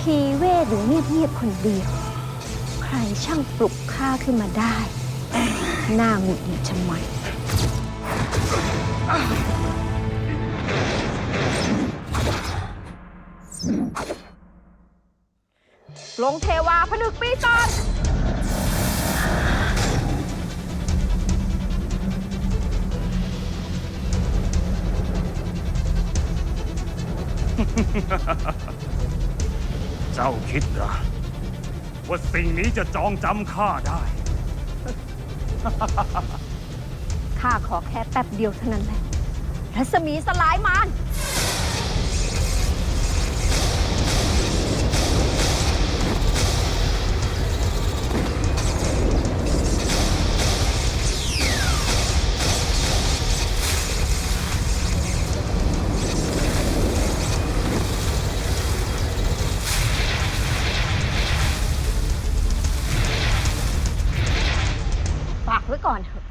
ทีเวทอยู่เงียบๆคนเดียว ใครช่างปลุกข้าขึ้นมาได้หน้าหงุดหงิดชะมัดลงเทวาผนึกปีศาจ เจ้าคิดเหรอว่าสิ่งนี้จะจองจำข้าได้ ข้าขอแค่แป๊บเดียวเท่านั้นแหละรัศมีสลายมาร ไว้ก่อนเถอะ